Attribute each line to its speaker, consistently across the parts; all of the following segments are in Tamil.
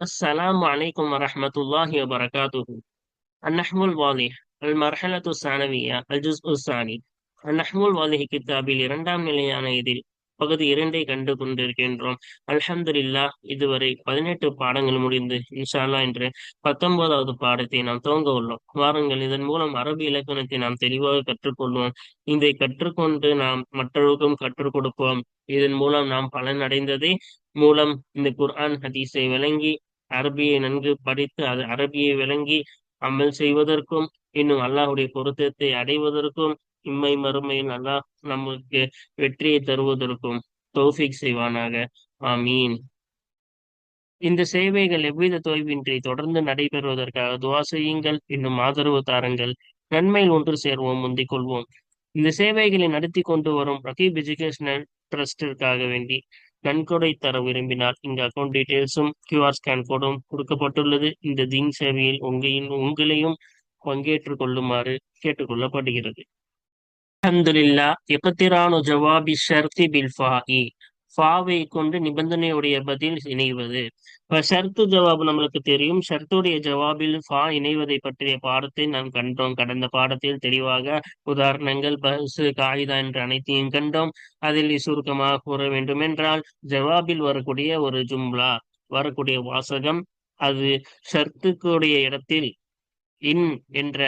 Speaker 1: السلام عليكم ورحمة الله وبركاته النحو الواضح المرحلة الثانوية الجزء الثاني النحو الواضح கித்தாபில் இரண்டாம் நிலையான இதில் பகுதி இரண்டை கண்டு கொண்டிருக்கின்றோம் அல்ஹம்துலில்லா இதுவரை பதினெட்டு பாடங்கள் முடிந்து இன்ஷால்லா என்று பத்தொன்பதாவது பாடத்தை நாம் துவங்க உள்ளோம் வாருங்கள் இதன் மூலம் அரபு இலக்கணத்தை நாம் தெளிவாக கற்றுக்கொள்வோம் இதை கற்றுக்கொண்டு நாம் மற்றவர்களுக்கும் கற்றுக் கொடுப்போம் இதன் மூலம் நாம் பலன் அடைந்ததே மூலம் இந்த குர்ஆன் ஹதீஸை விளங்கி அரபியை நன்கு படித்து அது அரபியை விளங்கி அமல் செய்வதற்கும் இன்னும் அல்லாஹுடைய பொருத்தத்தை அடைவதற்கும் இம்மை மறுமையில் அல்லாஹ் நமக்கு வெற்றியை தருவதற்கும் தௌஃபிக் செய்வானாக. ஆமீன். இந்த சேவைகள் எவ்வித தொய்வின்றி தொடர்ந்து நடைபெறுவதற்காக துவா செய்யுங்கள் இன்னும் ஆதரவு தாருங்கள். நன்மையில் ஒன்று சேர்வோம் முந்திக் கொள்வோம். இந்த சேவைகளை நடத்தி கொண்டு வரும் ரகீப் எஜுகேஷனல் ட்ரஸ்டிற்காக வேண்டி நன்கொடை தர விரும்பினால் இந்த அக்கௌண்ட் டீடைல்ஸும் கியூஆர் ஸ்கேன் கோடும் கொடுக்கப்பட்டுள்ளது. இந்த தீன் சேவையில் உங்களின் உங்களையும் பங்கேற்றுக் கொள்ளுமாறு கேட்டுக்கொள்ளப்படுகிறது. அஹமதுல்லா இகத்திரானு ஜவாபி ஷர்தி பில் ஃபாஇ ஃபாவை கொண்டு நிபந்தனையுடைய பதில் இணைவது. இப்ப ஷர்த்து ஜவாப் நம்மளுக்கு தெரியும். ஷர்த்துடைய ஜவாபில் ஃபா இணைவதை பற்றிய பாடத்தை நாம் கண்டோம். கடந்த பாடத்தில் தெளிவாக உதாரணங்கள் பஸ் காகிதா என்று அனைத்தையும் கண்டோம். அதில் சுருக்கமாக கூற வேண்டும் என்றால் ஜவாபில் வரக்கூடிய ஒரு ஜும்லா வரக்கூடிய வாசகம் அது ஷர்த்துக்குடைய இடத்தில் இன் என்ற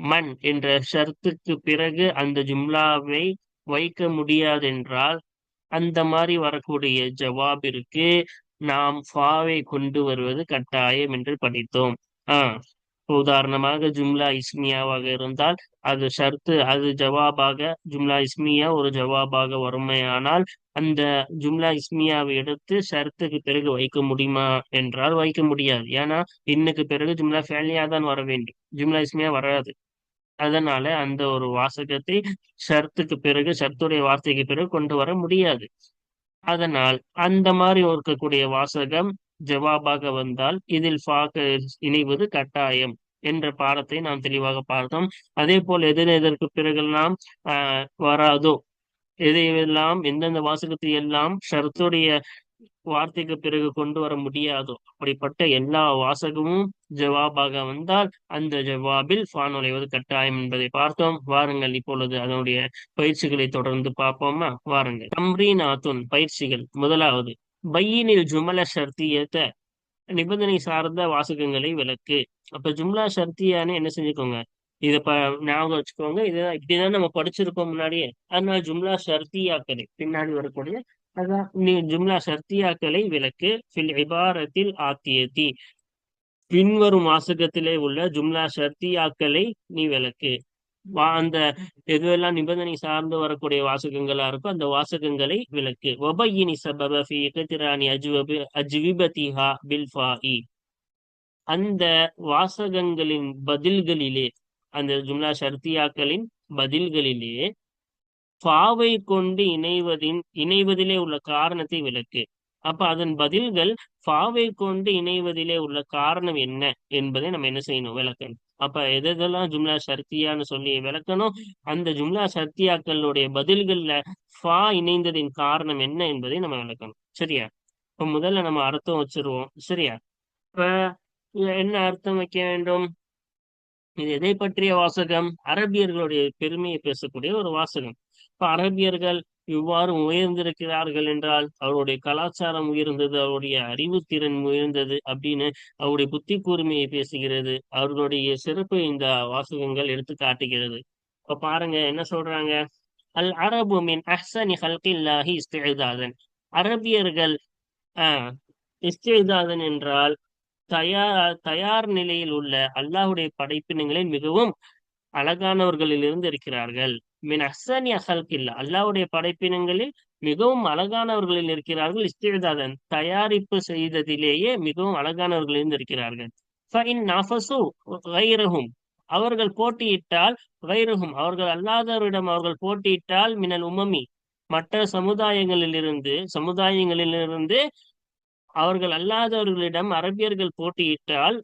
Speaker 1: மண் என்ற ஷர்த்துக்கு பிறகு அந்த ஜும்லாவை வைக்க முடியாதென்றால் அந்த மாதிரி வரக்கூடிய ஜவாபிற்கு நாம் ஃபாவை கொண்டு வருவது கட்டாயம் என்று படித்தோம். ஆஹ் உதாரணமாக ஜும்லா இஸ்மியாவாக இருந்தால் அது ஷர்த்து அது ஜவாபாக ஜும்லா இஸ்மியா ஒரு ஜவாபாக வறுமையானால் அந்த ஜும்லா இஸ்மியாவை எடுத்து ஷர்த்துக்கு பிறகு வைக்க முடியுமா என்றால் வைக்க முடியாது. ஏன்னா இன்னுக்கு பிறகு ஜும்லா ஃபேலியா தான் வர வேண்டும். ஜும்லா இஸ்மியா வராது. அதனால அந்த ஒரு வாசகத்தை ஷர்த்துக்கு பிறகு ஷர்த்துடைய வார்த்தைக்கு பிறகு கொண்டு வர முடியாது. அதனால் அந்த மாதிரி இருக்கக்கூடிய வாசகம் ஜவாபாக வந்தால் இதில் ஃபாக்க இணைவது கட்டாயம் என்ற பாடத்தை நாம் தெளிவாக பார்த்தோம். அதே போல் எதிர் எதற்கு பிறகெல்லாம் ஆஹ் வராதோ எதையெல்லாம் எந்தெந்த வாசகத்தை எல்லாம் ஷரத்துடைய வார்த்தைக்கு பிறகு கொண்டு வர முடியாதோ. அப்படிப்பட்ட எல்லா வாசகமும் ஜவாபாக வந்தால் அந்த ஜவாபில் ஃபான் நுழைவது கட்டாயம் என்பதை பார்த்தோம். வாருங்கள் இப்பொழுது அதனுடைய பயிற்சிகளை தொடர்ந்து பார்ப்போமா? வாருங்கள். தம்ரீனாத்துன் பயிற்சிகள். முதலாவது பையினில் ஜுமல ஷர்த்தியத்த நிபந்தனை சார்ந்த வாசகங்களை விளக்கு. அப்ப ஜும்லா ஷர்த்தியான்னு என்ன செஞ்சுக்கோங்க? இத ப ஞாபகம் வச்சுக்கோங்க. இதுதான் இப்படிதான் நம்ம படிச்சிருக்கோம் முன்னாடியே. அதனால ஜும்லா ஷர்த்தியாக்களை பின்னாடி வரக்கூடிய ஜும்லா சர்த்தியாக்களை விளக்கு. ஃபில் இபாரத்தில் ஆத்தியத்தி. பின்வரும் வாசகத்திலே உள்ள ஜும்லா ஷர்த்தியாக்களை நீ விளக்கு. வா அந்த எதுவெல்லாம் நிபந்தனை சார்ந்து வரக்கூடிய வாசகங்களா இருக்கோ அந்த வாசகங்களை விளக்கு. ஒபையினி சபப ஃபி இகத்திரானி அஜ்வபி அஜ்விபதிஹா பில்ஃபாஇ அந்த வாசகங்களின் பதில்களிலே அந்த ஜும்லா ஷர்த்தியாக்களின் பதில்களிலே ஃபாவை கொண்டு இணைவதின் இணைவதிலே உள்ள காரணத்தை விளக்கு. அப்ப அதன் பதில்கள் ஃபாவை கொண்டு இணைவதிலே உள்ள காரணம் என்ன என்பதை நம்ம என்ன செய்யணும்? விளக்கணும். அப்ப எதெல்லாம் ஜும்லா சர்த்தியான்னு சொல்லி விளக்கணும்? அந்த ஜும்லா சர்த்தியாக்களுடைய பதில்கள்ல ஃபா இணைந்ததின் காரணம் என்ன என்பதை நம்ம விளக்கணும். சரியா? இப்ப முதல்ல நம்ம அர்த்தம் வச்சிருவோம். சரியா? இப்ப என்ன அர்த்தம் வைக்க வேண்டும்? இது எதை பற்றிய வாசகம்? அரபியர்களுடைய பெருமையை பேசக்கூடிய ஒரு வாசகம். அரபியர்கள் இவ்வாறு உயர்ந்திருக்கிறார்கள் என்றால் அவருடைய கலாச்சாரம் உயர்ந்தது அவருடைய அறிவுத்திறன் உயர்ந்தது அப்படின்னு அவருடைய புத்தி கூர்மையை பேசுகிறது அவர்களுடைய சிறப்பு இந்த வாசகங்கள் எடுத்து காட்டுகிறது. இப்ப பாருங்க என்ன சொல்றாங்க? அல் அரபு மின் அஹ்சனி ஹல்கில்லாஹி இஸ்திதாதன் அரபியர்கள் ஆஹ் இஸ்திதாதன் என்றால் தயார் தயார் நிலையில் உள்ள அல்லாஹுடைய படைப்பினங்களில் மிகவும் அழகானவர்களிலிருந்து இருக்கிறார்கள். மின் அஹ்சனி அஹல்கில்லா அல்லாவுடைய படைப்பினங்களில் மிகவும் அழகானவர்களில் இருக்கிறார்கள். இஸ்திதாதன் தயாரிப்பு செய்ததிலேயே மிகவும் அழகானவர்களில் இருக்கிறார்கள். அவர்கள் போட்டியிட்டால் வைரகும் அவர்கள் அல்லாதவரிடம் அவர்கள் போட்டியிட்டால் மினல் உமமி மற்ற சமுதாயங்களிலிருந்து சமுதாயங்களிலிருந்து அவர்கள் அல்லாதவர்களிடம் அரபியர்கள் போட்டியிட்டால்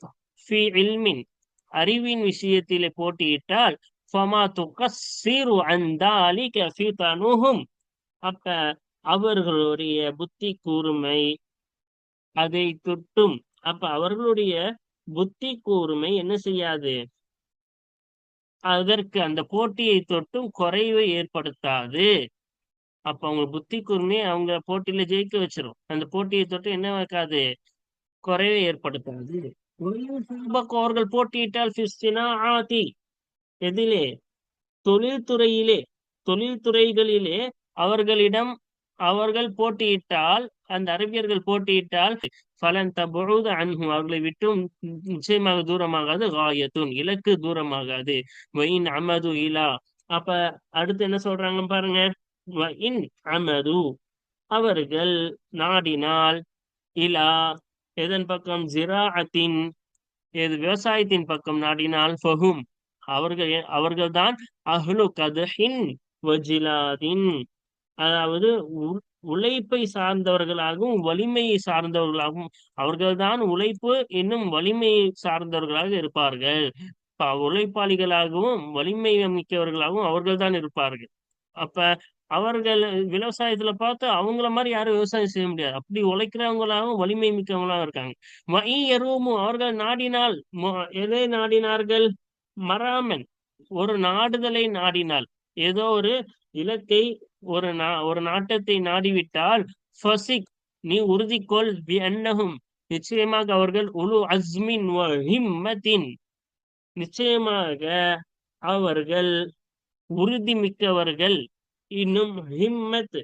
Speaker 1: ஃபி இல்மின். அறிவின் விஷயத்திலே போட்டியிட்டால் ஃபமா துகஸ்ஸிரு அன் தாலிக ஃபி அப்ப அவர்களுடைய புத்தி கூர்மை அதை தொட்டும். அப்ப அவர்களுடைய புத்தி கூர்மை என்ன செய்யாது? அதற்கு அந்த போட்டியை தொட்டும் குறைவை ஏற்படுத்தாது. அப்ப அவங்க புத்தி கூர்மையை அவங்க போட்டியில ஜெயிக்க வச்சிரும். அந்த போட்டியை தொட்டு என்ன வைக்காது குறைவை ஏற்படுத்தாது. அவர்கள் போட்டியிட்டால் ஆதி. எதிலே தொழில்துறையிலே தொழில்துறைகளிலே அவர்களிடம் அவர்கள் போட்டியிட்டால் அந்த அரபியர்கள் போட்டியிட்டால் பலன் தபுழுத அன்ஹும் அவர்களை விட்டும் நிச்சயமாக தூரமாகாது காயத்துன் இலக்கு தூரமாகாது. வைன் அமது இலா. அப்ப அடுத்து என்ன சொல்றாங்க பாருங்க? வயின் அமது. அவர்கள் நாடினால் இலா எதன் பக்கம்? ஜிராஅத்தின் எது விவசாயத்தின் பக்கம் நாடினால் ஃபஹும். அவர்கள் தான் அஹ்லு கதஹின் வஜிலாதின். அதாவது உழைப்பை சார்ந்தவர்களாகவும் வலிமையை சார்ந்தவர்களாகவும் அவர்கள்தான் உழைப்பு இன்னும் வலிமையை சார்ந்தவர்களாக இருப்பார்கள். உழைப்பாளிகளாகவும் வலிமை மிக்கவர்களாகவும் அவர்கள் தான் இருப்பார்கள். அப்ப அவர்கள் விவசாயத்துல பார்த்து அவங்கள மாதிரி யாரும் விவசாயம் செய்ய முடியாது. அப்படி உழைக்கிறவங்களாகவும் வலிமை மிக்கவங்களாகவும் இருக்காங்க. மை எருவும் அவர்கள் நாடினால் எதை நாடினார்கள்? மராமன். ஒரு நாடுதலை நாடினால். ஏதோ ஒரு இலக்கை ஒரு நா ஒரு நாட்டத்தை நாடிவிட்டால் ஃபசிக் நீ உறுதிக்கொள் பி அன்னகும் நிச்சயமாக அவர்கள் உலு அஸ்மின் ஹிம்மத்தின். நிச்சயமாக அவர்கள் உறுதிமிக்கவர்கள் இன்னும் ஹிம்மத்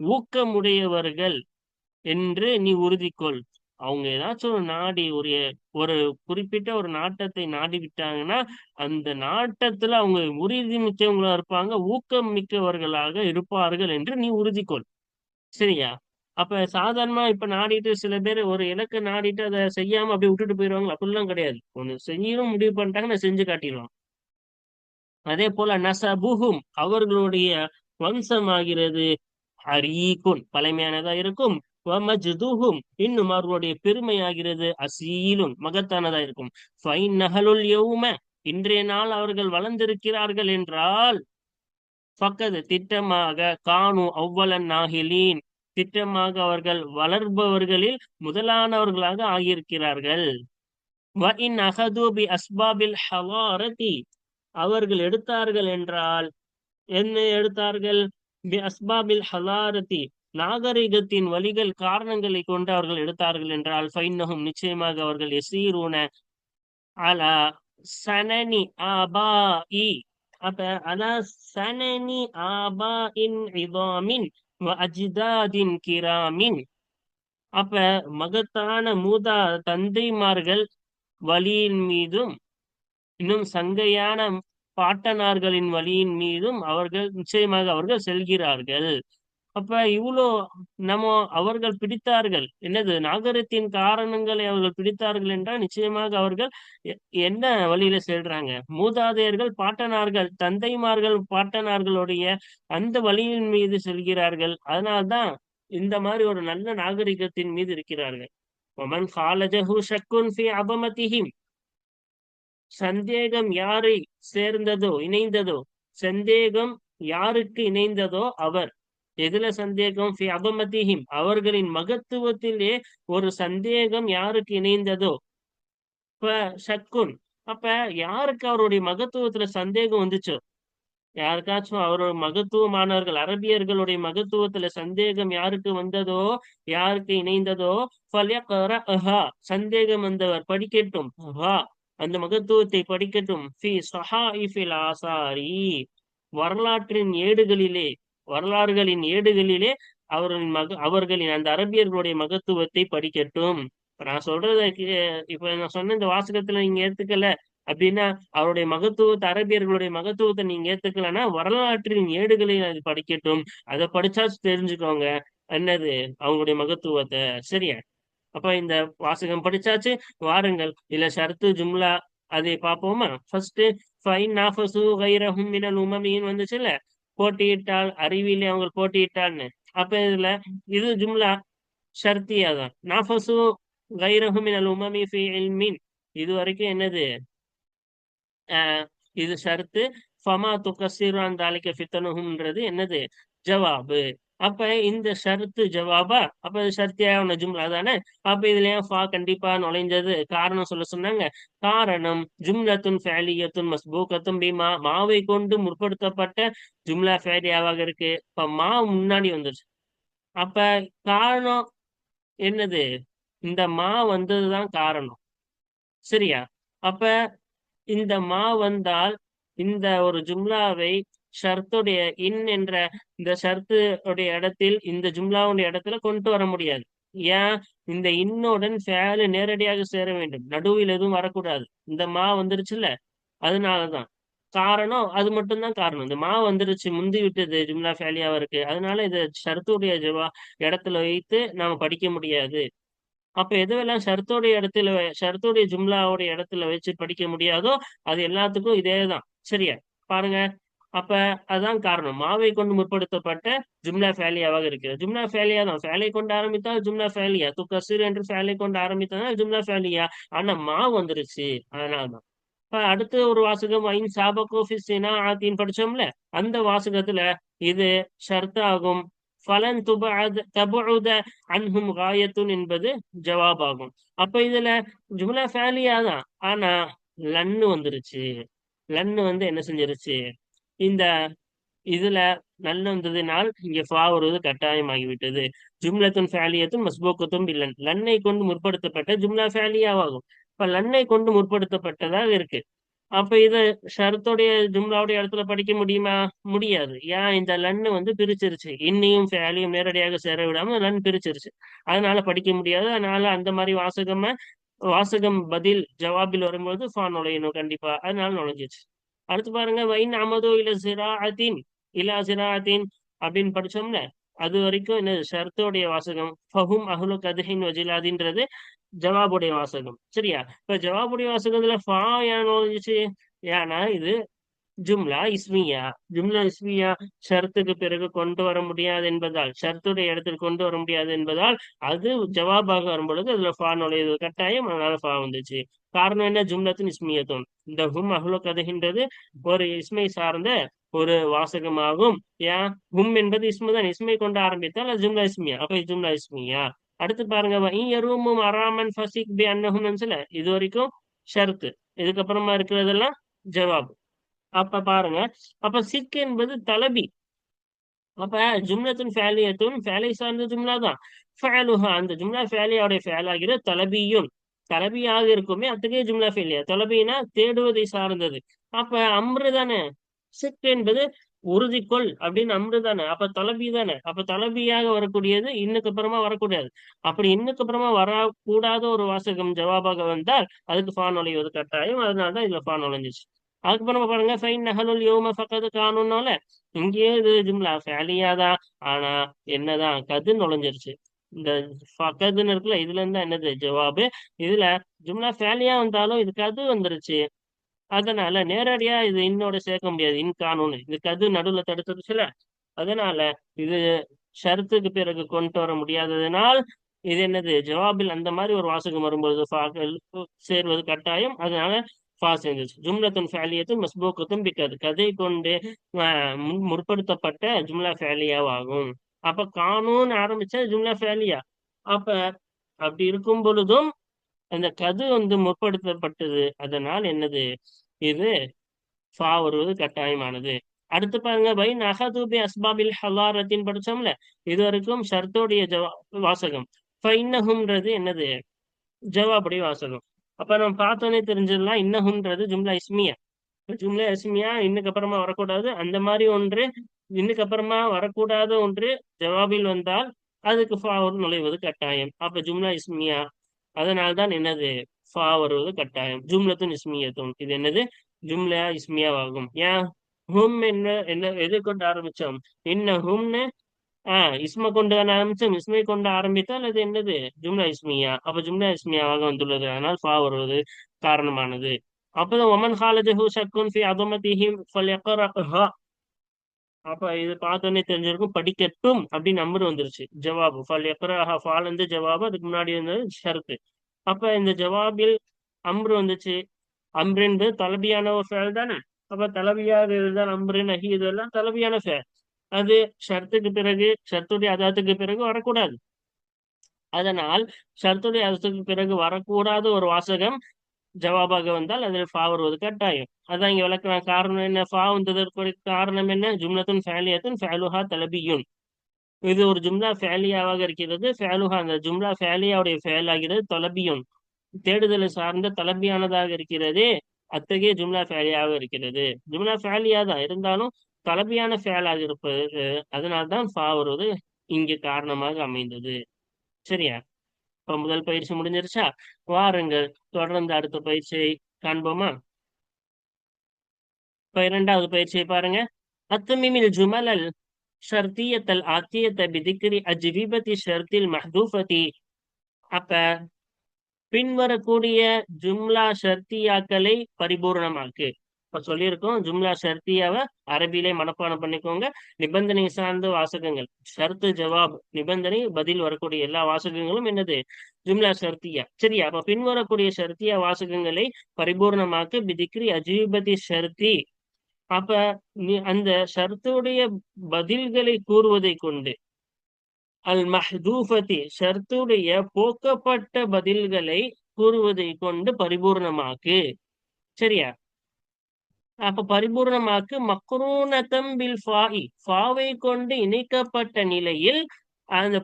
Speaker 1: ஊக்கமுடையவர்கள் என்று நீ உறுதிக்கொள். அவங்க ஏதாச்சும் ஒரு நாடி ஒரு ஒரு குறிப்பிட்ட ஒரு நாட்டத்தை நாடி விட்டாங்கன்னா அந்த நாட்டத்துல அவங்க உறுதி மிக்கவங்களா இருப்பாங்க ஊக்கம் மிக்கவர்களாக இருப்பார்கள் என்று நீ உறுதிக்கொள். சரியா? அப்ப சாதாரணமா இப்ப நாடிட்டு சில பேர் ஒரு இலக்கை நாடிட்டு அதை செய்யாம அப்படி விட்டுட்டு போயிடுவாங்க அப்படிலாம் கிடையாது. ஒண்ணு செய்யணும் முடிவு பண்ணிட்டாங்க நான் செஞ்சு காட்டிடுவான் அதே போல நசபுகும் அவர்களுடைய வம்சமாகிறது. ஹரீகுன் பழமையானதா இருக்கும். வமஜ்துஹும் இன்னும் அவர்களுடைய பெருமையாகிறது. அசீலும் மகத்தானதா இருக்கும். ஃபைன் நகலுல் யௌம இன்றைய நாள் அவர்கள் வளர்ந்திருக்கிறார்கள் என்றால் பக்கது திட்டமாக காணு அவ்வளன் நாகிலீன் திட்டமாக அவர்கள் வளர்பவர்களில் முதலானவர்களாக ஆகியிருக்கிறார்கள். அஸ்பாபில் ஹவாரதி அவர்கள் எடுத்தார்கள் என்றால் என்ன எடுத்தார்கள்? அஸ்பாபில் ஹலாரதி நாகரிகத்தின் வழிகள் காரணங்களை கொண்டு அவர்கள் எடுத்தார்கள் என்றால் ஃபைன்னகும் நிச்சயமாக அவர்கள் எசீரூன அலா சனனி ஆபா இ அப்ப அலா சனனி ஆபா இன் இதாமின் அஜிதாதின் கிராமின். அப்ப மகத்தான மூதா தந்தைமார்கள் வழியின் மீதும் இன்னும் சங்கையான பாட்டனார்களின் வழியின் மீதும் அவர்கள் நிச்சயமாக அவர்கள் செல்கிறார்கள். அப்ப இவ்வளோ நம்ம அவர்கள் பிடித்தார்கள். என்னது? நாகரத்தின் காரணங்களை அவர்கள் பிடித்தார்கள் என்றால் நிச்சயமாக அவர்கள் என்ன வழியில செல்றாங்க? மூதாதையர்கள் பாட்டனார்கள் தந்தைமார்கள் பாட்டனார்களுடைய அந்த வழியின் மீது செல்கிறார்கள். அதனால்தான் இந்த மாதிரி ஒரு நல்ல நாகரிகத்தின் மீது இருக்கிறார்கள். ஒமன் காலஜஹு ஷக்குன் ஃபி அபமதிஹிம் சந்தேகம் யாரை சேர்ந்ததோ இணைந்ததோ? சந்தேகம் யாருக்கு இணைந்ததோ அவர். எதுல சந்தேகம்? அபமதிஹிம் அவர்களின் மகத்துவத்திலே ஒரு சந்தேகம் யாருக்கு இணைந்ததோ? இப்ப சக்குன் அப்ப யாருக்கு அவருடைய மகத்துவத்துல சந்தேகம் வந்துச்சோ? யாருக்காச்சும் அவரோட மகத்துவமானவர்கள் அரபியர்களுடைய மகத்துவத்துல சந்தேகம் யாருக்கு வந்ததோ? யாருக்கு இணைந்ததோ? சந்தேகம் வந்தவர். படிக்கட்டும். அந்த மகத்துவத்தை படிக்கட்டும். ஃபி சஹாஇஃபில் ஆசாரி. வரலாற்றின் ஏடுகளிலே வரலாறுகளின் ஏடுகளிலே அவர்களின் மக அவர்களின் அந்த அரபியர்களுடைய மகத்துவத்தை படிக்கட்டும். நான் சொல்றத இப்ப நான் சொன்ன இந்த வாசகத்துல நீங்க ஏத்துக்கல அப்படின்னா அவருடைய மகத்துவத்தை அரபியர்களுடைய மகத்துவத்தை நீங்க ஏத்துக்கலன்னா வரலாற்றின் ஏடுகளை அது படிக்கட்டும். அதை படிச்சா தெரிஞ்சுக்கோங்க. என்னது? அவங்களுடைய மகத்துவத்தை. சரியா? அப்ப இந்த வாசகம் படிச்சாச்சு. வாருங்கள். இல்ல ஷர்த்து ஜும்லா அதை பார்ப்போமா? ஃபர்ஸ்ட் ஃபைன் நாஃபசு கைரஹும் மினல் உமமின்னு வந்துச்சுல்ல? போட்டியிட்டால் அறிவிலே அவங்க போட்டியிட்டான்னு. அப்ப இதுல இது ஜும்லா ஷர்த்தியா தான். நாஃபசு கைரஹும் மினல் உமமி ஃபி இல்மின் இது வரைக்கும் என்னது? இது ஷர்த்து. ஃபமா துக்கசிரு அந்த ஃபித்தனுகும்ன்றது என்னது? ஜவாபு. அப்ப இந்த ஷர்த்து ஜவாபா அப்ப ஷர்த்தியான ஜும்லா தானே? அப்ப இதுல ஏன் ஃபா கண்டிப்பா நுழைஞ்சது காரணம் சொல்ல சொன்னாங்க. காரணம் ஜும்லத்துன் ஃபேலியத்துன் மஸ்பூக்கத்தும் பீமா மாவை கொண்டு முற்படுத்தப்பட்ட ஜும்லா ஃபேலியாவாக இருக்கு. இப்ப மா முன்னாடி வந்துருச்சு. அப்ப காரணம் என்னது? இந்த மா வந்ததுதான் காரணம். சரியா? அப்ப இந்த மா வந்தால் இந்த ஒரு ஜும்லாவை ஷர்த்துடைய இன் என்ற இந்த ஷர்த்து உடைய இடத்தில் இந்த ஜும்லாவுடைய இடத்துல கொண்டு வர முடியாது. ஏன்? இந்த இன்னுடன் ஃபேலு நேரடியாக சேர வேண்டும். நடுவில் எதுவும் வரக்கூடாது. இந்த மா வந்துருச்சுல்ல? அதனாலதான். காரணம் அது மட்டும்தான் காரணம். இந்த மா வந்துருச்சு முந்தி விட்டது ஜும்லா ஃபேலியாவா இருக்கு. அதனால இதை ஷர்த்துடைய ஜவா இடத்துல வைத்து நாம படிக்க முடியாது. அப்ப எதுவெல்லாம் ஷர்த்தோடைய இடத்துல ஷர்த்தோடைய ஜும்லாவுடைய இடத்துல வச்சு படிக்க முடியாதோ அது எல்லாத்துக்கும் இதேதான். சரியா? பாருங்க. அப்ப அதான் காரணம். மாவை கொண்டு முற்படுத்தப்பட்ட ஜும்லா ஃபேலியாவாக இருக்கிறது. ஜும்லா ஃபேலியா தான். ஃபேலை கொண்டு ஆரம்பித்தா ஜும்லா ஃபேலியா. து கசீர் என்று ஃபேலை கொண்டு ஆரம்பித்தா ஜும்லா ஃபேலியா. ஆனா மா வந்துருச்சு. அதனாலதான். இப்ப அடுத்த ஒரு வாசகம் ஐன் சாபகோஃபி சினா ஆத்தின்னு படிச்சோம்ல? அந்த வாசகத்துல இது ஷர்த்தாகும் ஃபலன் துபஅத் தபுத அன்ஹும் காயத்துன் என்பது ஜவாப் ஆகும் அப்ப இதுல ஜும்லா ஃபேலியா தான். ஆனா லன்னு வந்துருச்சு. லன்னு வந்து என்ன செஞ்சிருச்சு? இந்த இதுல நல்ல வந்ததினால் ஃபா வருவது கட்டாயமாகிவிட்டது. ஜும்லத்துன் ஃபேலியத்தும் மஸ்போக்கத்தும் இல்லன். லன்னை கொண்டு முற்படுத்தப்பட்ட ஜும்லா ஃபேலியாவாகும். இப்ப லன்னை கொண்டு முற்படுத்தப்பட்டதாக இருக்கு. அப்ப இது ஷரத்துடைய ஜும்லாவுடைய இடத்துல படிக்க முடியுமா? முடியாது. ஏன்? இந்த லன்னு வந்து பிரிச்சிருச்சு. இன்னையும் ஃபேலியும் நேரடியாக சேர விடாம லன் பிரிச்சிருச்சு. அதனால படிக்க முடியாது. அதனால அந்த மாதிரி வாசகம வாசகம் பதில் ஜவாபில் வரும்போது ஃபா நுழையணும் கண்டிப்பா. அதனால நுழைஞ்சிச்சு. அடுத்து பாருங்க வைன் அமதோ இல்ல சிராத்தின் இலா சிராத்தின் அப்படின்னு படிச்சோம்ல அது வரைக்கும் என்ன ஷர்த்தோடைய வாசகம். ஃபஹும் அஹ்லு கதஹின் வஜிலாதின்றது ஜவாபுடைய வாசகம். சரியா? இப்ப ஜவாபுடைய வாசகத்துல ஃபா ஏன் நுழைஞ்சிச்சு ஏன்னா இது ஜும்லா இஸ்மியா. ஜும்லா இஸ்மியா ஷர்த்துக்கு பிறகு கொண்டு வர முடியாது என்பதால் ஷர்த்துடைய இடத்தில் கொண்டு வர முடியாது என்பதால் அது ஜவாபாக வரும் பொழுது அதுல ஃபா நுழையது. கட்டாயம் அதனால ஃபா வந்துச்சு. காரணம் என்ன? ஜும்லத்தின் இஸ்மியத்தும் இந்த ஹும் அஹ்லு கதைகின்றது ஒரு இஸ்மை சார்ந்த ஒரு வாசகமாகும். ஏன் ஹும் என்பது இஸ்மு தான் இஸ்மை கொண்டு ஆரம்பித்தால் அது ஜும்லா இஸ்மியா. அப்ப ஜும்லா இஸ்மியா. அடுத்து பாருங்க ரூமும் அராமன் ஃபசிக் பி அன்னஹும் சில இது வரைக்கும் ஷர்த்து. இதுக்கப்புறமா இருக்கிறதெல்லாம் ஜவாப். அப்ப பாருங்க. அப்ப சிக் என்பது தலபி. அப்ப ஜும்லத்துன் ஃபேலியத்துன் ஃபேலை சார்ந்த ஜும்லா தான். ஃபேலுஹா அந்த ஜும்லா ஃபேலியாவுடைய ஃபேலாகிற தலபியும். தலபியாக இருக்குமே அத்தகைய ஜும்லா ஃபேலியா. தலபினா தேடுவதை சார்ந்தது. அப்ப அம்ரு தானே? சிக் என்பது உறுதிக்கொள் அப்படின்னு அம்ரு தானே? அப்ப தலபி தானே? அப்ப தலபியாக வரக்கூடியது இன்னுக்கு அப்புறமா வரக்கூடாது. அப்படி இன்னுக்கு அப்புறமா வரக்கூடாத ஒரு வாசகம் ஜவாபாக வந்தால் அதுக்கு ஃபான் நுழைவது கட்டாயம். அதனாலதான் இதுல ஃபான் நுழைஞ்சிச்சு. அதுக்கப்புறம் பாருங்க ஃபைன் நகலுல் யோம பக்கத்து காணும்னால இங்கேயே இது ஜும்லா ஃபேலியாதான் ஆனா என்னதான் கது நுழைஞ்சிருச்சு. இந்த ஃபக்கதுன்னு இருக்குல்ல இதுல இருந்தா என்னது ஜவாபு? இதுல ஜும்லா ஃபேலியா வந்தாலும் இது கது வந்துருச்சு. அதனால நேரடியா இது இன்னோட சேர்க்க முடியாது. இன் காணும்னு. இது கது நடுவுல தடுத்துருச்சுல. அதனால இது ஷரத்துக்கு பிறகு கொண்டு வர முடியாததுனால் இது என்னது ஜவாபில் அந்த மாதிரி ஒரு வாசகம் வரும்போது சேர்வது கட்டாயம். அதனால ஃபா ஜும்லத்துன் ஃபேலியத்தும் மஸ்பூக்கத்தும் பிக்கது கதை கொண்டு முற்படுத்தப்பட்ட ஜும்லா ஃபேலியாவாகும் அப்ப கானூன் ஆரம்பிச்சா ஜும்லா ஃபேலியா அப்ப அப்படி இருக்கும் பொழுதும் அந்த கது வந்து முற்படுத்தப்பட்டது. அதனால் என்னது? இது ஃபா வருவது கட்டாயமானது. அடுத்து பாருங்க பை நகதூபி அஸ்பாபில் ஹலாரத்தின் படிச்சோம்ல இது வரைக்கும் ஷர்த்தோடைய ஜவா வாசகம். ஃபைன்னஹும்ன்றது என்னது? ஜவாபுடைய வாசகம். அப்ப நம்ம பார்த்தோன்னே தெரிஞ்சிடலாம். இன்னஹுன்றது ஜும்லா இஸ்மியா. ஜும்லா இஸ்மியா இன்னுக்கு அப்புறமா வரக்கூடாது. அந்த மாதிரி ஒன்று இன்னுக்கு அப்புறமா வரக்கூடாத ஒன்று ஜவாபில் வந்தால் அதுக்கு ஃபா நுழைவது கட்டாயம். அப்ப ஜும்லா இஸ்மியா. அதனால்தான் என்னது? ஃபா வருவது கட்டாயம். ஜும்லத்தும் இஸ்மியத்தும். இது என்னது? ஜும்லா இஸ்மியாவாகும். ஏன்? ஹும் என்ன என்ன எதை கொண்டு ஆரம்பிச்சோம். என்ன ஹும்னு ஆஹ் இஸ்ம கொண்டு ஆரம்பிச்சோம் இஸ்மை கொண்டு ஆரம்பித்தால் அது என்னது ஜும்லா இஸ்மியா அப்ப ஜும்லா இஸ்மியாவாக வந்துள்ளது அதனால் ஃபா வருவது காரணமானது அப்பதான் ஒமன் ஹாலஜஹு ஷக்குன் ஃபி அதமதிஹிம் அப்ப இது பார்த்தோன்னே தெரிஞ்சிருக்கும் படிக்கட்டும் அப்படின்னு நம்பர் வந்துருச்சு ஜவாபு ஃபல் எக்ரஹா ஃபால் வந்து ஜவாபு அதுக்கு முன்னாடி இருந்தது ஷரத்து அப்ப இந்த ஜவாபில் அம்ரு வந்துச்சு அம்ருன்றது தலைபியான தலபியான ஒரு ஃபேல் தானே அப்ப தலபியாக இருந்தால் அம்ரு நஹி இதெல்லாம் தலபியான ஃபேல் அது ஷர்த்துக்கு பிறகு ஷர்த்துடைய அதத்துக்கு பிறகு வரக்கூடாது. அதனால் ஷர்த்துடைய அதத்துக்கு பிறகு வரக்கூடாத ஒரு வாசகம் ஜவாபாக வந்தால் அதில் ஃபா வருவது கட்டாயம். அதான் இங்க விளக்கலாம் காரணம் என்ன? ஃபா வந்ததற்கு காரணம் என்ன? ஜும்லத்துன் ஃபேலியத்துன் ஃபேலுஹா தலபியுன். இது ஒரு ஜும்லா ஃபேலியாவாக இருக்கிறது. ஃபேலுஹா அந்த ஜும்லா ஃபேலியாவுடைய ஃபேல் ஆகிறது தொலபியுன். தேடுதலை சார்ந்த தலபியானதாக இருக்கிறது. அத்தகைய ஜும்லா ஃபேலியாக இருக்கிறது. ஜும்லா ஃபேலியா தான் இருந்தாலும் கலவையான செயலாக இருப்பது அதனால்தான் ஃபா வருவது இங்கு காரணமாக அமைந்தது. சரியா? இப்ப முதல் பயிற்சி முடிஞ்சிருச்சா? வாருங்கள். தொடர்ந்து அடுத்த பயிற்சியை காண்போமா? இப்ப இரண்டாவது பயிற்சியை பாருங்க. அத்தமிமில் ஜுமலல் ஷர்த்தியத்தல் ஆத்தியத்த பிதிக்ரி அஜ்விபதி ஷர்த்தில் மஹ்தூஃபதி. அப்ப பின்வரக்கூடிய ஜும்லா ஷர்த்தியாக்களை பரிபூர்ணமாக்கு. இப்ப சொல்லியிருக்கோம் ஜும்லா ஷர்த்தியாவை அரபியிலே மனப்பாடம் பண்ணிக்கோங்க. நிபந்தனை சார்ந்த வாசகங்கள். ஷர்த்து ஜவாப் நிபந்தனை பதில் வரக்கூடிய எல்லா வாசகங்களும் என்னது? ஜும்லா ஷர்த்தியா சரியா? அப்ப பின்வரக்கூடிய ஷர்த்தியா வாசகங்களை பரிபூர்ணமாக்க பிதிக்ரி அஜீபதி ஷர்த்தி அப்ப அந்த ஷர்த்துடைய பதில்களை கூறுவதை கொண்டு அல் மஹ்தூஃபதி ஷர்த்துடைய போக்கப்பட்ட பதில்களை கூறுவதை கொண்டு பரிபூர்ணமாக்கு. சரியா? அப்ப பரிபூர்ணமாக்கு மக்ரூனதம் பில் ஃபாயி ஃபாவை கொண்டு இணைக்கப்பட்ட நிலையில் அந்த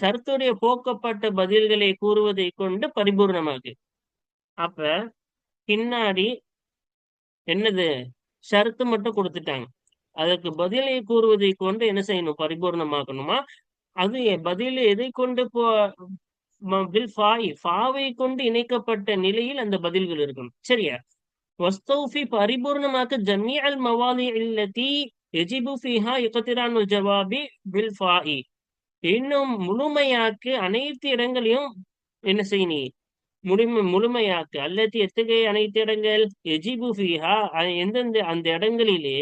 Speaker 1: சரத்துடைய போக்கப்பட்ட பதில்களை கூறுவதை கொண்டு பரிபூர்ணமாக்கு. அப்ப பின்னாடி என்னது? சரத்து மட்டும் கொடுத்துட்டாங்க. அதற்கு பதிலை கூறுவதை கொண்டு என்ன செய்யணும்? பரிபூர்ணமாக்கணுமா? அது பதில் எதை கொண்டு போ ஃபாவை கொண்டு இணைக்கப்பட்ட நிலையில் அந்த பதில்கள் இருக்கணும். சரியா? வஸ்தௌஃபி பரிபூர்ணமாக்க ஜமீ அல் மவாலி இல்லத்தி எஜிபு ஃபிஹா இகத்திரானு ஜவாபி பில் ஃபாஇ. இன்னும் முழுமையாக்கு அனைத்து இடங்களையும் என்ன செய் நீ முழுமை முழுமையாக்கு. அல்லது எத்தகைய அனைத்து இடங்கள்? எஜிபு ஃபிஹா எந்தெந்த அந்த இடங்களிலே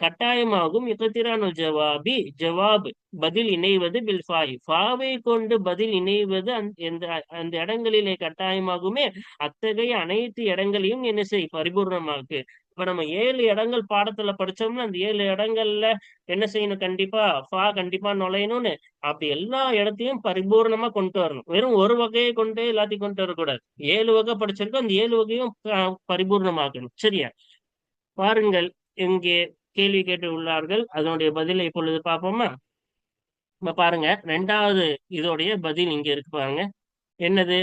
Speaker 1: கட்டாயமாகும் இகத்திரானு ஜவாபி ஜவாப் பதில் இணைவது பில் ஃபாய் ஃபாவை கொண்டு பதில் இணைவது அந்த அந்த இடங்களிலே கட்டாயமாகுமே. அத்தகைய அனைத்து இடங்களையும் என்ன செய் பரிபூர்ணமாக்கு. இப்ப நம்ம ஏழு இடங்கள் பாடத்துல படிச்சோம்னா அந்த ஏழு இடங்கள்ல என்ன செய்யணும்? கண்டிப்பா ஃபா கண்டிப்பா நுழையணும்னு. அப்படி எல்லா இடத்தையும் பரிபூர்ணமா கொண்டு வரணும். வெறும் ஒரு வகையை கொண்டு எல்லாத்தையும் கொண்டு வரக்கூடாது. ஏழு வகை படிச்சிருக்கோம். அந்த ஏழு வகையும் பரிபூர்ணமாக்கணும். சரியா? பாருங்கள் இங்கே கேள்வி கேட்டு உள்ளார்கள். அதனுடைய பதிலை இப்பொழுது பார்ப்போமா? இப்ப பாருங்க ரெண்டாவது இதோடைய பதில் இங்க இருக்கு பாருங்க. என்னது?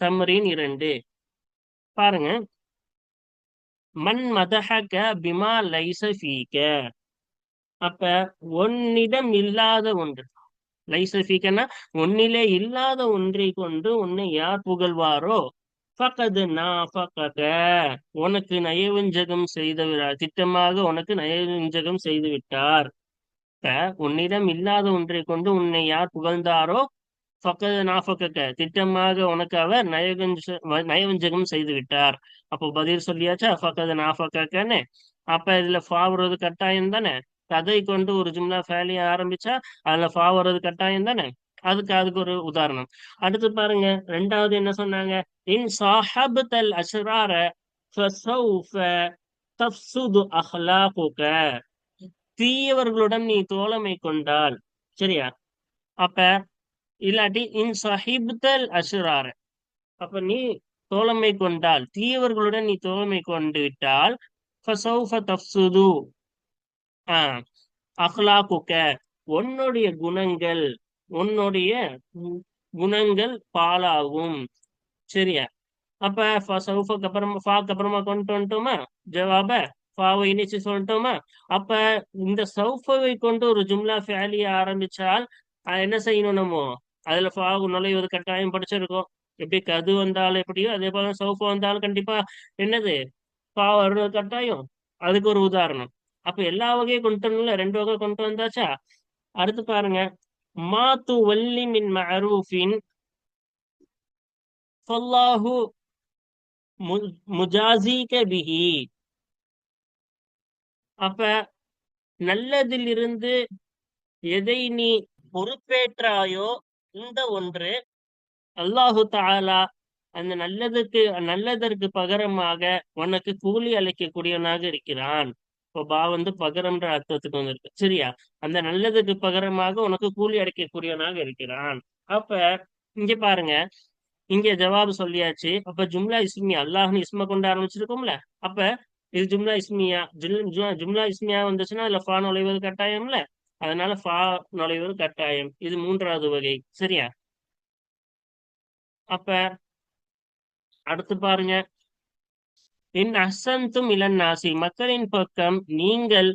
Speaker 1: தம்ரீன் இரண்டு. பாருங்க. மண் மதஹக பிமா லைச ஃபீக்க அப்ப ஒன்னிடம் இல்லாத ஒன்று. லைச ஃபீக்கன்னா ஒன்னிலே இல்லாத ஒன்றை கொண்டு உன்னை யார் புகழ்வாரோ ஃபகது நாஃபக உனக்கு நயவஞ்சகம் செய்து திட்டமாக உனக்கு நயவஞ்சகம் செய்து விட்டார் உன்னிடம் இல்லாத ஒன்றை கொண்டு உன்னை யார் புகழ்ந்தாரோ? ஃபகது நாஃபக திட்டமாக உனக்கு அவர் நயவஞ்ச நயவஞ்சகம் செய்து விட்டார் அப்போ பதில் சொல்லியாச்சா? ஃபகது நாஃபகன்னு அப்ப இதுல ஃபா வர்றது கட்டாயம் தானே? கதை கொண்டு ஒரு ஜும்லா ஃபேலிய ஆரம்பிச்சா அதுல ஃபா வர்றது கட்டாயம் தானே? அதுக்கு அதுக்கு ஒரு உதாரணம். அடுத்து பாருங்க ரெண்டாவது என்ன சொன்னாங்க? இன் சாஹபத்தல் அஷ்ரார தீயவர்களுடன் நீ தோழமை கொண்டால். சரியா? அப்ப இல்லாட்டி இன் சஹிப்தல் அசுரார அப்ப நீ தோழமை கொண்டால் தீயவர்களுடன் நீ தோழமை கொண்டு விட்டால் தஃப்சுது ஆஹ் உன்னுடைய குணங்கள் உன்னுடைய குணங்கள் பாலாகும் சரியா? அப்ப சௌஃபுக்கு அப்புறமா ஃபாக்கு அப்புறமா கொண்டு வந்துட்டோமா? ஜவாப ஃபாவை இணைச்சு சொல்லிட்டோமா? அப்ப இந்த சௌஃபவை கொண்டு ஒரு ஜும்லா ஃபேலிய ஆரம்பிச்சால் என்ன செய்யணும் நம்ம? அதுல ஃபாகு நுழைவது கட்டாயம் படிச்சிருக்கோம். எப்படி கது வந்தாலும் எப்படியோ அதே போல சௌஃபா வந்தாலும் கண்டிப்பா என்னது? ஃபா வர்றது கட்டாயம். அதுக்கு ஒரு உதாரணம். அப்ப எல்லா வகையும் கொண்டு வரணும்ல ரெண்டு வகை கொண்டு வந்தாச்சா? அடுத்து பாருங்க. மாத்து வல்லிமின் மின் மஅரூஃபின் ஃபல்லாஹு முஜாசிக பிஹி. அப்ப நல்லதிலிருந்து எதை நீ பொறுப்பேற்றாயோ இந்த ஒன்று. அல்லாஹு தாலா அந்த நல்லதுக்கு நல்லதற்கு பகரமாக உனக்கு கூலி அளிக்கக்கூடியவனாக இருக்கிறான். இப்போ பா வந்து பகரம்ன்ற அர்த்தத்துக்கு வந்திருக்கு. சரியா? அந்த நல்லதுக்கு பகரமாக உனக்கு கூலி அடைக்கக்கூடியவனாக இருக்கிறான். அப்ப இங்க பாருங்க. இங்க ஜவாபு சொல்லியாச்சு. அப்ப ஜும்லா இஸ்மியா அல்லாஹ்னு இஸ்ம கொண்டு ஆரம்பிச்சிருக்கோம்ல? அப்ப இது ஜும்லா இஸ்மியா ஜும்லா இஸ்மியா வந்துச்சுன்னா அதுல ஃபா நுழைவது கட்டாயம்ல? அதனால ஃபா நுழைவது கட்டாயம். இது மூன்றாவது வகை. சரியா? அப்ப அடுத்து பாருங்க. இன் அசந்தும் இளநாசி மக்களின் பக்கம் நீங்கள்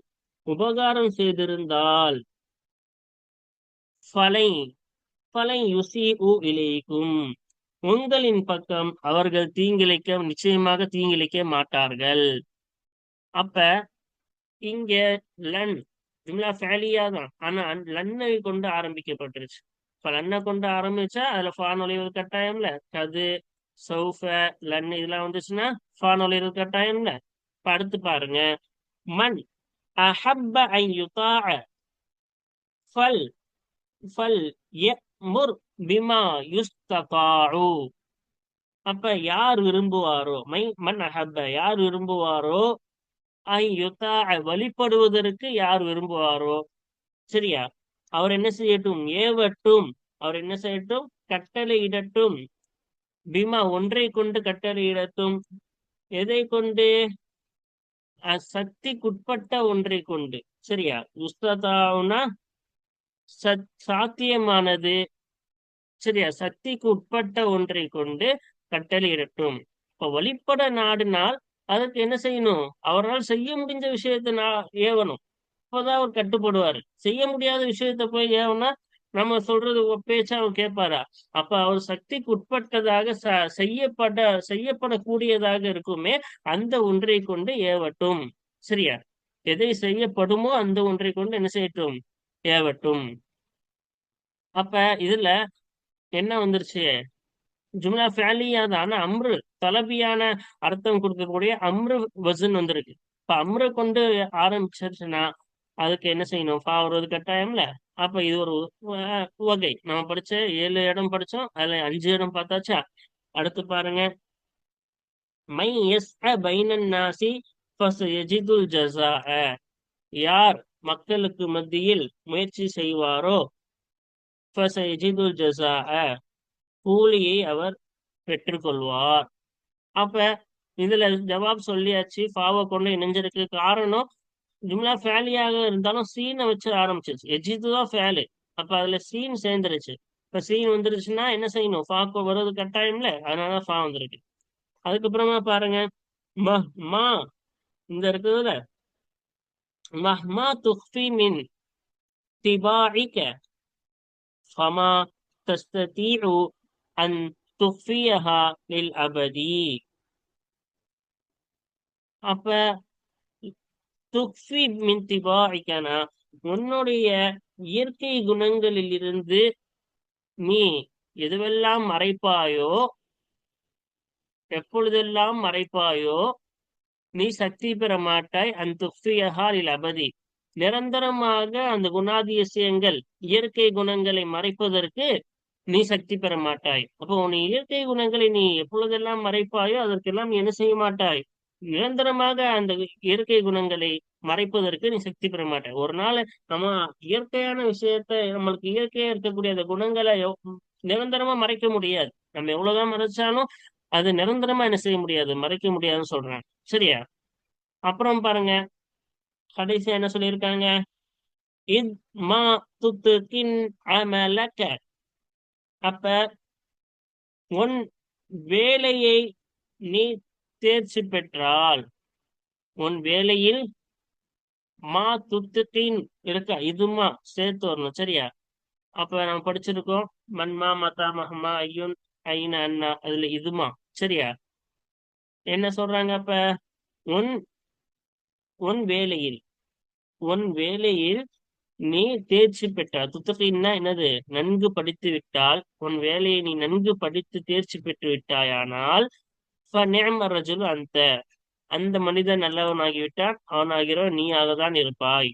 Speaker 1: உபகாரம் செய்திருந்தால் ஃபலை ஃபலை யுசி உ இலைக்கும். உங்களின் பக்கம் அவர்கள் தீங்கிழைக்க நிச்சயமாக தீங்கிழைக்க மாட்டார்கள். அப்ப இங்க லன் ஜும்லா ஃபேலியா தான். ஆனா லன்னை கொண்டு ஆரம்பிக்கப்பட்டுருச்சு. இப்ப லன்னை கொண்டு ஆரம்பிச்சா அதுல ஃபான் நுழைவது கட்டாயம்ல. கது சௌஃப லன் இதெல்லாம் வந்துச்சுன்னா ஃபா இருக்க கட்டாயம்ல இப்ப அடுத்து பாருங்க. மண் அஹப்ப அன் யுதாஅ. ஃபல் ஃபல் யமுர் பிமா யுஸ்ததாஉ. அப்ப யார் விரும்புவாரோ மை மண் அஹப்ப யார் விரும்புவாரோ ஐ யுதாஅ வழிபடுவதற்கு யார் விரும்புவாரோ. சரியா? அவர் என்ன செய்யட்டும்? ஏவட்டும். அவர் என்ன செய்யட்டும்? கட்டளை இடட்டும். பீமா ஒன்றை கொண்டு கட்டளையிடட்டும் எதை கொண்டு? சக்திக்குட்பட்ட ஒன்றை கொண்டு. சரியா? உஸ்ததாவுனா சத் சாத்தியமானது. சரியா? சக்திக்கு உட்பட்ட ஒன்றை கொண்டு கட்டளையிடட்டும் இப்ப வழிபட நாடினால் அதுக்கு என்ன செய்யணும்? அவரால் செய்ய முடிஞ்ச விஷயத்தை நான் ஏவணும். அப்பதான் அவர் கட்டுப்படுவாரு. செய்ய முடியாத விஷயத்த போய் ஏவனா நம்ம சொல்றது பேச்சு பேச்சா அவர் கேட்பாரா? அப்ப அவர் சக்திக்கு உட்பட்டதாக செய்யப்பட செய்யப்படக்கூடியதாக இருக்குமே அந்த ஒன்றை கொண்டு ஏவட்டும். சரியா? எதை செய்யப்படுமோ அந்த ஒன்றை கொண்டு என்ன செய்யட்டும்? ஏவட்டும். அப்ப இதுல என்ன வந்துருச்சு? ஜும்லா ஃபேலியா தான் ஆனா அம்ரு தலபியான அர்த்தம் கொடுக்கக்கூடிய அம்ரு வசன் வந்திருக்கு. இப்ப அம்ரு கொண்டு ஆரம்பிச்சிருச்சுன்னா அதுக்கு என்ன செய்யணும்? ஃபா வருவது கட்டாயம்ல? அப்ப இது ஒரு வகை. நம்ம படிச்ச ஏழு இடம் படிச்சோம். அதுல அஞ்சு இடம் பார்த்தாச்சா? அடுத்து பாருங்க. மை எஸ் பைனன் நாசி எஜிதுல் ஜசா யார் மக்களுக்கு மத்தியில் முயற்சி செய்வாரோ? எஜிதுல் ஜசா கூலியை அவர் பெற்றுக்கொள்வார். அப்ப இதுல ஜவாப் சொல்லியாச்சு. ஃபாவை கொண்டு இணைஞ்சிருக்கு. காரணம் ஜும்லா ஃபேலியாக இருந்தாலும் சீனை வச்சு ஆரம்பிச்சிருச்சு. எஜித்து தான் ஃபேலு. அப்ப அதுல சீன் சேர்ந்துருச்சு. இப்ப சீன் வந்துருச்சுன்னா என்ன செய்யணும்? ஃபாக்கு வர்றது கட்டாயம்ல? அதனால ஃபா வந்துருக்கு. அதுக்கப்புறமா பாருங்க. மஹ் மா இந்த இருக்குதுல. மஹ்மா துஃபி மின் திபாஇக ஃபமா தஸ்ததீஉ அன் துஃபியஹா லில் அபதி. அப்ப துக்ஃபி மின் திபாஇகனா உன்னுடைய இயற்கை குணங்களில் இருந்து நீ எதுவெல்லாம் மறைப்பாயோ எப்பொழுதெல்லாம் மறைப்பாயோ நீ சக்தி பெற மாட்டாய். அந்த துஃபியஹாலில் அபதி. நிரந்தரமாக அந்த குணாதிசயங்கள் இயற்கை குணங்களை மறைப்பதற்கு நீ சக்தி பெற மாட்டாய். அப்போ உன் இயற்கை குணங்களை நீ எப்பொழுதெல்லாம் மறைப்பாயோ அதற்கெல்லாம் நீ என்ன செய்ய மாட்டாய்? நிரந்தரமாக அந்த இயற்கை குணங்களை மறைப்பதற்கு நீ சக்தி பெற மாட்டேன் ஒரு நாள் நம்ம இயற்கையான விஷயத்த நம்மளுக்கு இயற்கையா இருக்கக்கூடிய அந்த குணங்களை நிரந்தரமா மறைக்க முடியாது. நம்ம எவ்வளவுதான் மறைச்சாலும் அது நிரந்தரமா என்ன செய்ய முடியாது? மறைக்க முடியாதுன்னு சொல்றேன் சரியா? அப்புறம் பாருங்க. கடைசியா என்ன சொல்லியிருக்காங்க? இத் மா துத்துகின் அமலக. அப்ப உன் வேலையை நீ தேர்ச்சி பெற்றால் உன் வேலையில் மா துத்துகின் இருக்க இதுமா சேர்த்து வரணும் சரியா? அப்ப நம்ம படிச்சிருக்கோம் மன்மா மதா மஹமா ஐயுன் ஐன அண்ணா அதுல இதுமா சரியா? என்ன சொல்றாங்க அப்ப? உன் உன் வேலையில் உன் வேலையில் நீ தேர்ச்சி பெற்றால் துத்தகைன்னா என்னது? நன்கு படித்து விட்டால் உன் வேலையை நீ நன்கு படித்து தேர்ச்சி பெற்று விட்டாயானால் ரஜுல் அந்த அந்த மனிதன் நல்லவன் ஆகிவிட்டான் அவன் ஆகிறவன் நீ ஆகதான் இருப்பாய்.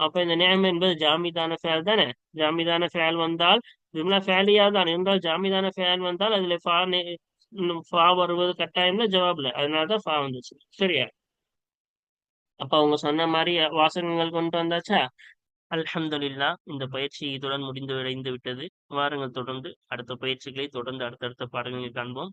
Speaker 1: அப்ப இந்த நேம் என்பது ஜாமிதான ஃபேல் தானே? ஜாமிதான ஃபேல் வந்தால் ஜும்லா ஃபேலியா தான் இருந்தால் ஜாமிதான ஃபேல் வந்தால் அதுல ஃபா ஃபா வருவது கட்டாயம்ல? ஜவாப்ல. அதனாலதான் ஃபா வந்துச்சு. சரியா? அப்ப அவங்க சொன்ன மாதிரி வாசகங்கள் கொண்டு வந்தாச்சா? அல்ஹம்துலில்லா இந்த பயிற்சி இதுடன் முடிந்து விடைந்து விட்டது. வாருங்கள் தொடர்ந்து அடுத்த பயிற்சிகளை தொடர்ந்து அடுத்தடுத்த பாடங்களை காண்போம்.